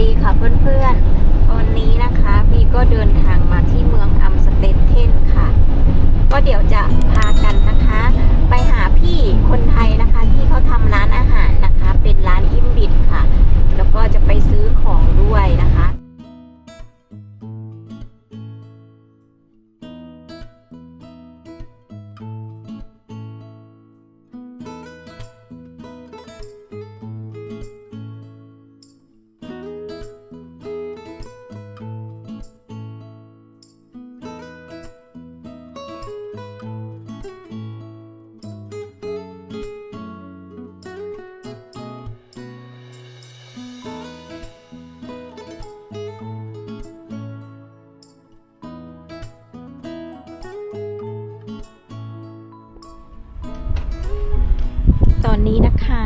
ดีค่ะเพื่อนๆ วันนี้นะคะพีก็เดินทางมาที่เมืองอัมสเตนเทนค่ะ ก็เดี๋ยวจะพากันนะคะ ไปหาพี่คนไทยนะคะ ที่เขาทำร้านอาหารนะคะ เป็นร้านอิมบิดค่ะ แล้วก็จะไปซื้อของด้วยนะคะ ตอนนี้นะคะ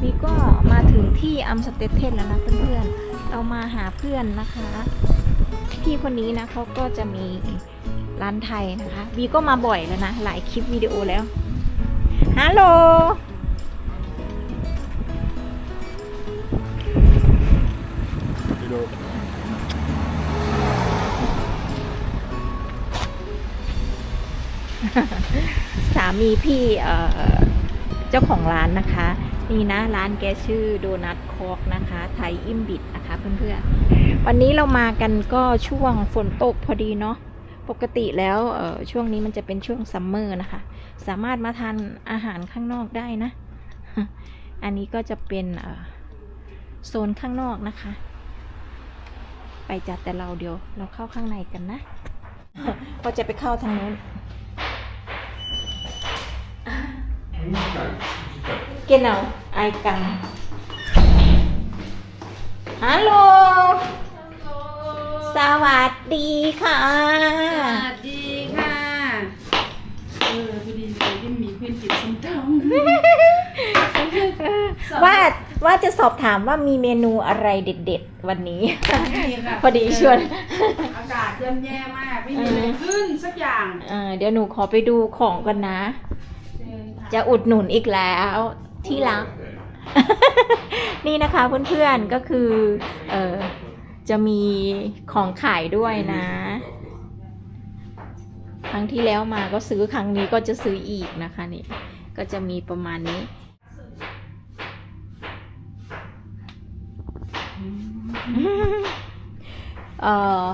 บีก็มาถึงที่อัมสเตเทนแล้วนะเพื่อนๆ เรามาหาเพื่อนนะคะ พี่คนนี้นะเขาก็จะมีร้านไทยนะคะบีก็มาบ่อยแล้วนะ หลายคลิปวิดีโอแล้วฮัลโหล สามีพี่เจ้าของร้านนะคะ นี่นะร้านแกชื่อโดนัทคอกนะคะ ไทยอิมบิดนะคะเพื่อนๆ วันนี้เรามากันก็ช่วงฝนตกพอดีเนาะปกติแล้วช่วงนี้มันจะเป็นช่วงซัมเมอร์นะคะ สามารถมาทานอาหารข้างนอกได้นะ อันนี้ก็จะเป็นโซนข้างนอกนะคะ ไปจัดแต่เราเดี๋ยวเราเข้าข้างในกันนะ ก็จะไปเข้าทางนู้น Genau, Eingang. Hallo สวัสดีค่ะ สวัสดีค่ะ เออพอดีเลยที่มีเพื่อนจิตส้มตำว่าว่าจะสอบถามว่ามีเมนูอะไรเด็ดๆ วันนี้ไม่มีค่ะพอดีชวน อากาศย่ำแย่มาก ไม่มีอะไรขึ้นสักอย่างเอ่อเดี๋ยวหนูขอไปดูของกันนะเชิญค่ะ จะอุดหนุนอีกแล้วที่รัก นี่นะคะเพื่อนๆก็คือเออจะมีของขายด้วยนะ ครั้งที่แล้วมาก็ซื้อครั้งนี้ก็จะซื้ออีกนะคะนี่ก็จะมีประมาณนี้เออ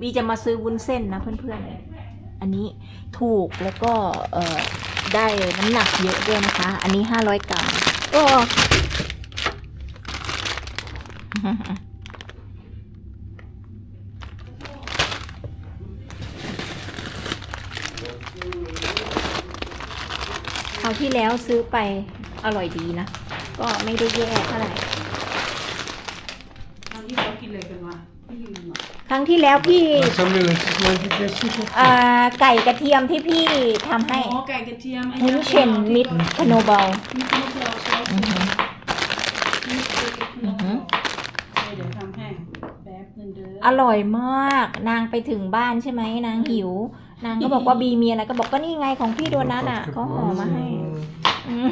บีจะมาซื้อวุ้นเส้นนะเพื่อนๆ อันนี้ถูกแล้วก็เออได้น้ำหนักเยอะด้วยนะคะ อันนี้ห้าร้อยกรัมก็คราวที่แล้วซื้อไปอร่อยดีนะ ก็ไม่ได้แย่เท่าไหร่ตอนที่เขากินอะไรกันวะไม่ลืมอะ รั้งที่แล้วพี่ Ensemble le site เอ่อไก่กระเทียมที่พี่ทำให้อ๋อไก่กระเทียมไอ้หุ้นเชนมิดคโนบอล มิดคาโนบอลใช่อือหือมิดคาอืโนอบหืออลเดี๋ยวทำให้แป๊บนึงเด้ออร่อยมาก นางไปถึงบ้านใช่ไหมนางหิว นางก็บอกว่าบีมีอะไรก็บอกก็นี่ไงของพี่โดนัทอะเขาห่อมาให้ อืม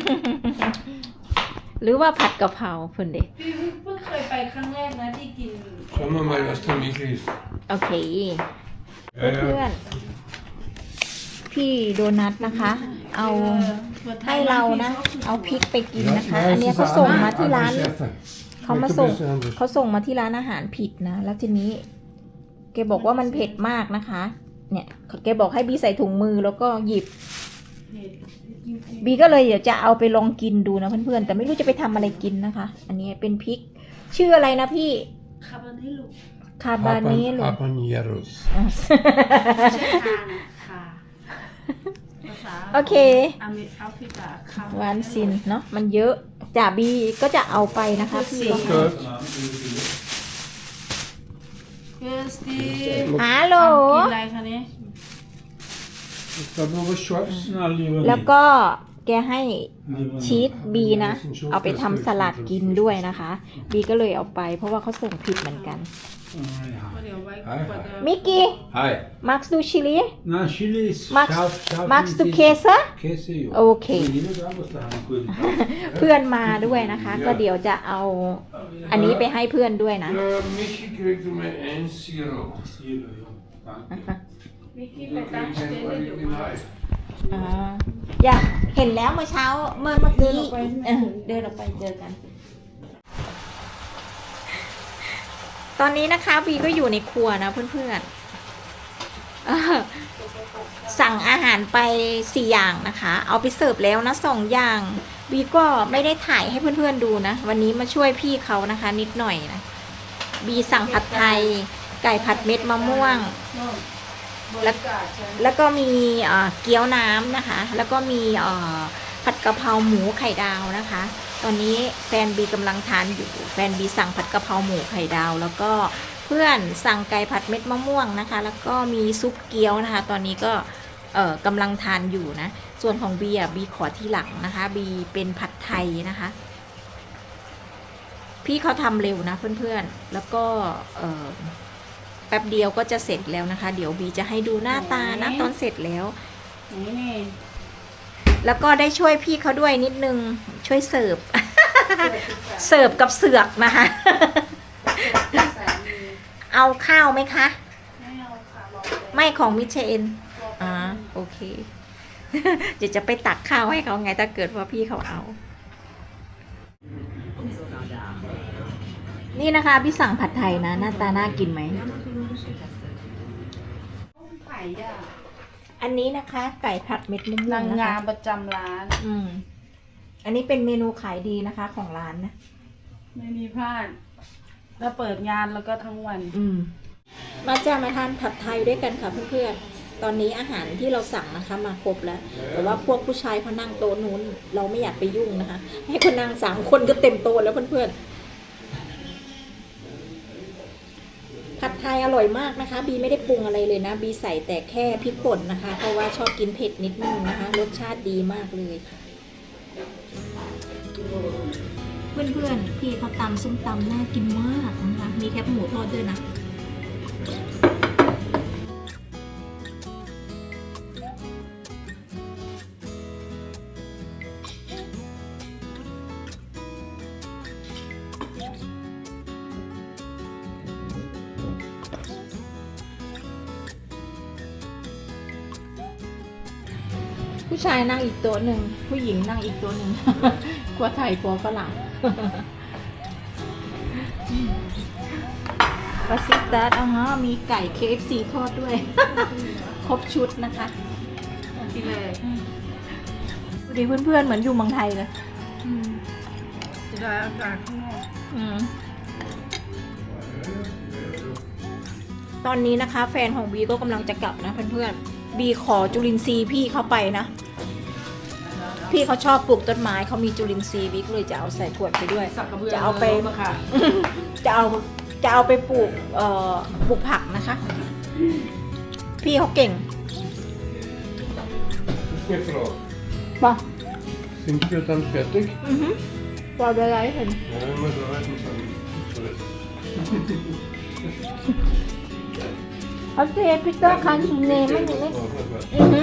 หรือว่าผัดกะเพราเพิ่นเด็ พี่เพิ่งเคยไปครั้งแรกนะที่กิน Comment mal was du mich liest. โอเค Ja, เพื่อ ja. นพี่โดนัทนะคะ เอาปิดไทให้ยเราบงทีนะชบเอาพริกไปกิน Ja, นะคะ ja, อัน es เนี้ย ist เขาส่ง ein มาที่ร้าน Chef. เขามาส่ง Schmeckt ein bisschen anders. เขาส่งมาที่ร้านอาหารผิดนะ แล้วทีนี้ แกบอกว่ามันเผ็ดมากนะคะ เนี่ย แกบอกให้บีใส่ถุงมือแล้วก็หยิบเผ็ดบีก็เลยเดี๋ยวจะเอาไปลองกินดูนะเพื่อนๆ แต่ไม่รู้จะไปทำอะไรกินนะคะ อันนี้เป็นพริก ชื่ออะไรนะพี่ คาร์บอนเนลูคาบาเนโล Haban- Habaneros. ไม่ใช่ทานค่ะภาษาโอเค อเมริกาแอฟริกาค่ะหวานซินเนาะมันเยอะจ่าบีก็จะเอาไปนะคะพี่ Gut. เกสตีฮัลโหล กินอะไรคะเนี่ย Ich habe noch was Scharfes. Na, lieber แล้ว nicht. ก็ แกให้ Lieber ชีส nicht. บีนะ Ein bisschen Schof, เอาไป das ทำ hilft สลัด nicht. กินด้วยนะคะ บีก็เลยเอาไป เพราะว่าเขาส่งผิดเหมือนกัน ja. ก็เดี๋ยวไว้ Hi, hi. กว่าจะมิกกี้ Hi. มาร์คดูชิลี No, chili is Max, scharf, scharf Max niet du is- Käse? Käse, joh. Oké. Hier is alles daar, goed. เพื่อนมาด้วยนะคะ ก็เดี๋ยวจะเอาอันนี้ไปให้เพื่อนด้วยนะ Ja, Michi kriegt um ein Zero. Hier, joh. Danke. มิกกี้ Du ไปตั้ง kriegst เต็น ein ท์อยู่ Original. อ่าอยากเห็นแล้วเมื่อเช้าเมื่อเมื่อกี้เออเดินออกไปเจอกัน ตอนนี้นะคะวีก็อยู่ในครัวนะเพื่อนๆเออสั่งอาหารไปสี่อย่างนะคะ เอาไปเสิร์ฟแล้วนะสองอย่างวีก็ไม่ได้ถ่ายให้เพื่อนๆดูนะ วันนี้มาช่วยพี่เขานะคะ นิดหน่อยนะบีสั่งผัดไทย ไก่ผัดเม็ดมะม่วง บรรยากาศใช่แล้วก็มีเอ่อเกี๊ยวน้ำนะคะ แล้วก็มีเอ่อผัดกะเพราหมูไข่ดาวนะคะ ตอนนี้แฟนบีกำลังทานอยู่ แฟนบีสั่งผัดกะเพราหมูไข่ดาว แล้วก็เพื่อนสั่งไก่ผัดเม็ดมะม่วงนะคะ แล้วก็มีซุปเกี๊ยวนะคะ ตอนนี้ก็เอ่อกำลังทานอยู่นะ ส่วนของบีอะบีขอที่หลังนะคะ บีเป็นผัดไทยนะคะ พี่เขาทำเร็วนะเพื่อนๆ แล้วก็เอ่อแป๊บเดียวก็จะเสร็จแล้วนะคะ เดี๋ยวบีจะให้ดูหน้าตานะตอนเสร็จแล้ว นี่นี่แล้วก็ได้ช่วยพี่เขาด้วยนิดนึง ช่วยเสิร์ฟ เสิร์ฟกับเสือกนะคะสามีเอาข้าวไหมคะไม่เอาค่ะรอไม่ของมิเชนอ่าโอเค เดี๋ยวจะไปตักข้าวให้เขาไงถ้าเกิดว่าพี่เขาเอา นี่นะคะ พี่สั่งผัดไทยนะ หน้าตาน่ากินไหม ไผ่ย่าอันนี้นะคะ ไก่ผัดเม็ดมะม่วนางงนะงาคะมประจำร้าน อืม อันนี้เป็นเมนูขายดีนะคะ ของร้านนะ ไม่มีพลาด ถ้าเปิดงานแล้วก็ทั้งวัน อืม มาจะมาทานผัดไทยด้วยกันค่ะเพื่อนๆ ตอนนี้อาหารที่เราสั่งนะคะ มาครบแล้ว แต่ว่าพวกผู้ชายเขานั่งโต๊ะนู้น เราไม่อยากไปยุ่งนะคะ ให้คนนั่งสามคนก็เต็มโต๊ะแล้วเพื่อนๆ ไทยอร่อยมากนะคะ บีไม่ได้ปรุงอะไรเลยนะ บีใส่แต่แค่พริกป่นนะคะ เพราะว่าชอบกินเผ็ดนิดนึงนะคะ รสชาติดีมากเลยค่ะ เพื่อนๆ พี่เขาตำส้มตำน่ากินมากนะคะ มีแคบหมูทอดด้วยนะ ผู้ชายนั่งอีกโต๊ะหนึ่ง ผู้หญิงนั่งอีกโต๊ะหนึ่งกลัวไทยกลัวฝรั่ง ปาซิตัสอะฮะมีไก่ KFC ทอดด้วย ครบชุดนะคะที่เลยดูดิเพื่อนๆ เหมือนอยู่เมืองไทยเลยจะได้อากาศข้างนอกอืมตอนนี้นะคะ แฟนของบีก็กำลังจะกลับนะเพื่อนๆ บีขอจุลินทรีย์พี่เข้าไปนะ พี่เขาชอบปลูกต้นไม้เขามีจุลินทรีย์บีก็เลยจะเอาใส่ขวดไปด้วย สักกระเบือจะเอาไปมาค่ะจะเอาจะเอาไปปลูกเอ่อปลูกผักนะคะ พี่เขาเก่ง Mevrouw, ป่ะ vind je het dan vettig? อือฮึปล่อยไปไรเห็น Ja, maar dat lijkt me dan niet. Zo is เอาเซพิเตอร์คันซูเนไม่มีไหม het. Oh, dat wel. อือฮึ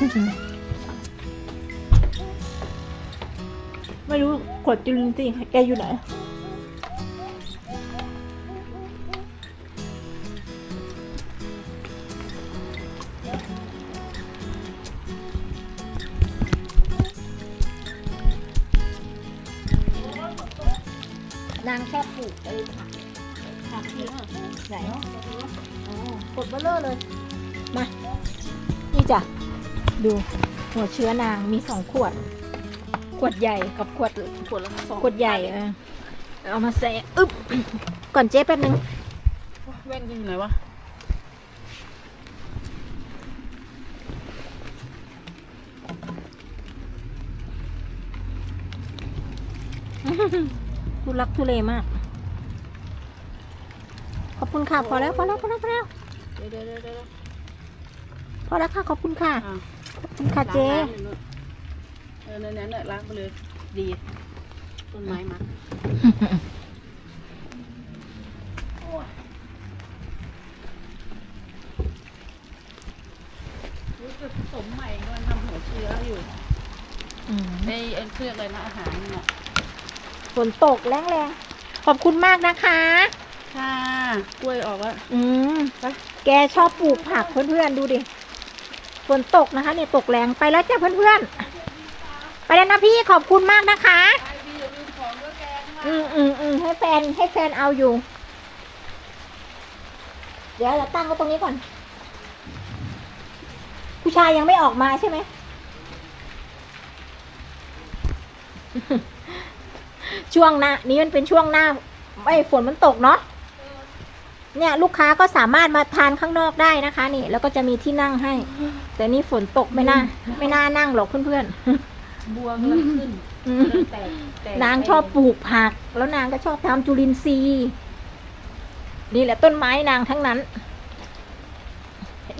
ไม่รู้ขวดจุลินทรีย์แกอยู่ไหนนางชอบปลูกไอ้ผักผักที่ไหนอ๋อกดเบลเลอร์เลย มา นี่จ้ะ ดูหัวเชื้อนางมีสองขวด ขวดใหญ่กับขวดขวดละสองขวดใหญ่เออเอามาใส่อึ๊บก่อนเจ๊แป๊บนึงแว่นอยู่ไหนวะทุลักทุเลมาก ขอบคุณค่ะ พอแล้ว พอแล้ว พอแล้วพอแล้วเดี๋ยวเดี๋ยวเดี๋ยวเดี๋ยวพอแล้วค่ะ ขอบคุณค่ะอะขอบ คุณค่ะเจ๊ล้างน้ำอยู่นู่นเออในนั้นแหละล้างไปเลย ดี ต้นไม้มัดรู้สึกผสมใหม่กำลังทำหัวเชื้ออยู่อืมไอ้ไอ้เครื่องอะไรนะอาหารเนี่ยฝนตกแรงๆ ขอบคุณมากนะคะ ค่ะ กล้วยออกแล้วอืม แกชอบปลูกผักเพื่อนๆ ดูดิ ฝนตกนะคะเนี่ยตกแรงไปแล้วจ้ะเพื่อนๆ ไปแล้วนะพี่ขอบคุณมากนะคะ อืมอืมอืมให้แฟนให้แฟนเอาอยู่ เดี๋ยวเราตั้งไว้ตรงนี้ก่อน ผู้ชายยังไม่ออกมาใช่ไหมช่วงหน้านี้มันเป็นช่วงหน้าไม่ฝนมันตกเนาะ เนี่ยลูกค้าก็สามารถมาทานข้างนอกได้นะคะนี่ แล้วก็จะมีที่นั่งให้ แต่นี่ฝนตกไม่น่าไม่น่านั่งหรอกเพื่อนบัวกำลังขึ้นๆอืมกำลังแตกแตกนางชอบปลูกผัก แล้วนางก็ชอบทำจุลินทรีย์นี่แหละต้นไม้นางทั้งนั้น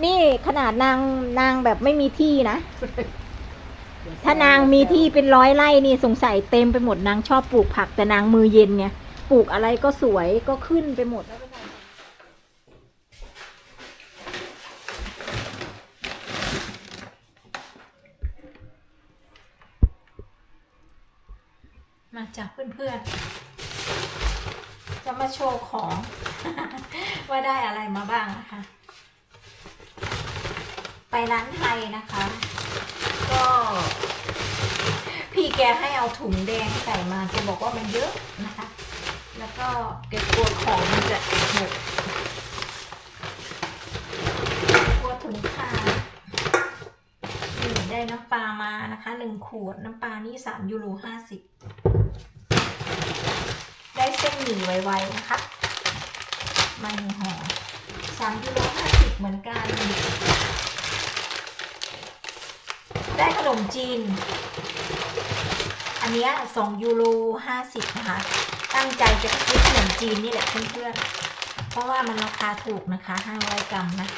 นี่ขนาดนางนางแบบไม่มีที่นะ ถ้านางมีที่เป็นร้อยไร่นี่สงสัยเต็มไปหมดนางชอบปลูกผักแต่นางมือเย็นไงปลูกอะไรก็สวยก็ขึ้นไปหมด มาจากเพื่อนๆ จะมาโชว์ของ ว่าได้อะไรมาบ้างนะคะ ไปร้านไทยนะคะ ก็ พี่แกให้เอาถุงแดงใส่มาแกบอกว่ามันเยอะนะคะ แล้วก็แกกลัวของมันจะหมดกลัวถุงขาดนี่ ได้น้ำปลามานะคะหนึ่งขวด น้ำปลานี่สามยูโรห้าสิบได้เส้นหมี่ไวๆนะคะ มาหนึ่งห่อสามยูโรห้าสิบเหมือนกัน ได้ขนมจีน อันเนี้ยสองยูโรห้าสิบนะคะ ตั้งใจจะซื้อขนมจีนนี่แหละเพื่อนๆ เพราะว่ามันราคาถูกนะคะห้าร้อยกรัมนะ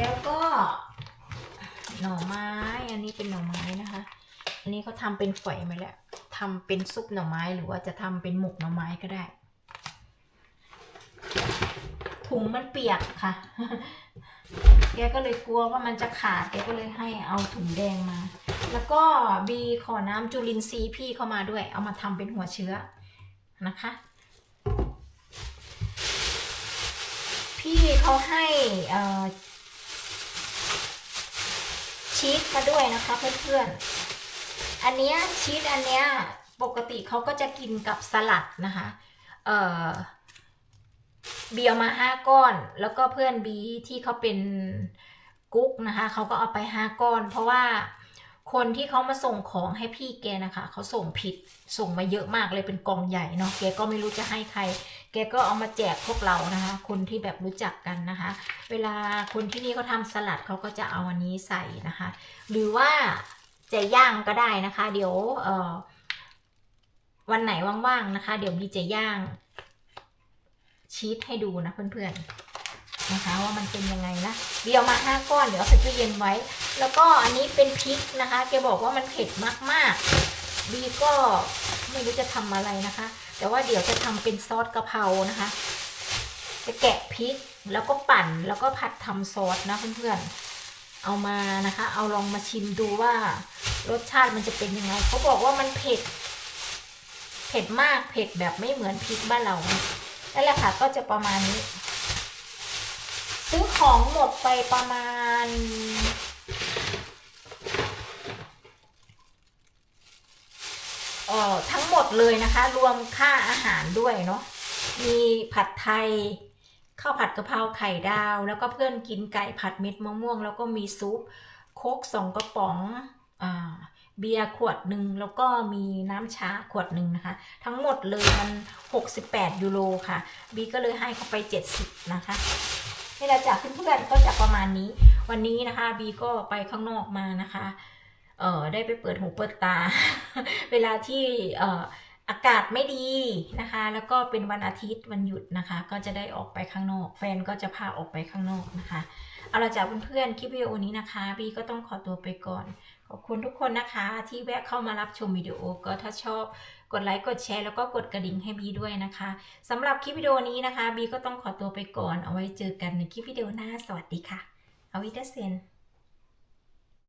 แล้วก็หน่อไม้ อันนี้เป็นหน่อไม้นะคะ อันนี้เขาทำเป็นฝอยมาแล้วทำเป็นซุปหน่อไม้หรือว่าจะทำเป็นหมกหน่อไม้ก็ได้ ถุงมันเปียกค่ะ แกก็เลยกลัวว่ามันจะขาด แกก็เลยให้เอาถุงแดงมา แล้วก็บีขอน้ำจุลินทรีย์พี่เข้ามาด้วย เอามาทำเป็นหัวเชื้อนะคะ พี่เขาให้อ่อ ชีสมาด้วยนะคะเพื่อนๆ อันเนี้ยชีสอันเนี้ยปกติเขาก็จะกินกับสลัดนะคะ เอ่อบีเอามาห้าก้อน แล้วก็เพื่อนบีที่เขาเป็นกุ๊กนะคะเขาก็เอาไปห้าก้อน เพราะว่าคนที่เขามาส่งของให้พี่แกนะคะเขาส่งผิดส่งมาเยอะมากเลยเป็นกองใหญ่เนาะแกก็ไม่รู้จะให้ใคร แกก็เอามาแจกพวกเรานะคะ คนที่แบบรู้จักกันนะคะ เวลาคนที่นี่เขาทำสลัดเขาก็จะเอาอันนี้ใส่นะคะ หรือว่าจะย่างก็ได้นะคะ เดี๋ยวเออวันไหนว่างๆนะคะ เดี๋ยวบีจะย่าง ชีสให้ดูนะเพื่อนๆนะคะ ว่ามันเป็นยังไงนะเดี๋ยวมาห้าก้อนเดี๋ยวใส่ตู้เย็นไว้ แล้วก็อันนี้เป็นพริกนะคะแกบอกว่ามันเผ็ดมากๆ บีก็ไม่รู้จะทำอะไรนะคะ แต่ว่าเดี๋ยวจะทำเป็นซอสกะเพรานะคะ จะแกะพริกแล้วก็ปั่นแล้วก็ผัดทำซอสนะเพื่อนๆ เอามานะคะ เอาลองมาชิมดูว่ารสชาติมันจะเป็นยังไงเขาบอกว่ามันเผ็ด เผ็ดมากเผ็ดแบบไม่เหมือนพริกบ้านเรานั่นแหละค่ะก็จะประมาณนี้ ซื้อของหมดไปประมาณ เอ่อทั้งหมดเลยนะคะ รวมค่าอาหารด้วยเนาะมีผัดไทยข้าวผัดกะเพราไข่ดาว แล้วก็เพื่อนกินไก่ผัดเม็ดมะม่วง แล้วก็มีซุปโคกสองกระป๋องอ่าเบียร์ขวดหนึ่งแล้วก็มีน้ำชาขวดหนึ่งนะคะ ทั้งหมดเลยมัน 68 ยูโรค่ะ บีก็เลยให้เขาไป 70 นะคะนี่แหละจากเพื่อนๆก็จะประมาณนี้ วันนี้นะคะ บีก็ไปข้างนอกมานะคะ เออได้ไปเปิดหูเปิดตา เวลาที่เอ่ออากาศไม่ดีนะคะ แล้วก็เป็นวันอาทิตย์วันหยุดนะคะ ก็จะได้ออกไปข้างนอก แฟนก็จะพาออกไปข้างนอกนะคะ เอาละจากเพื่อนๆ คลิปวิดีโอนี้นะคะบีก็ต้องขอตัวไปก่อน ขอบคุณทุกคนนะคะ ที่แวะเข้ามารับชมวิดีโอ ก็ถ้าชอบกดไลค์ กดแชร์ แล้วก็กดกระดิ่งให้บีด้วยนะคะ สำหรับคลิปวิดีโอนี้นะคะบีก็ต้องขอตัวไปก่อน เอาไว้เจอกันในคลิปวิดีโอหน้า สวัสดีค่ะ เอาวิเดเซน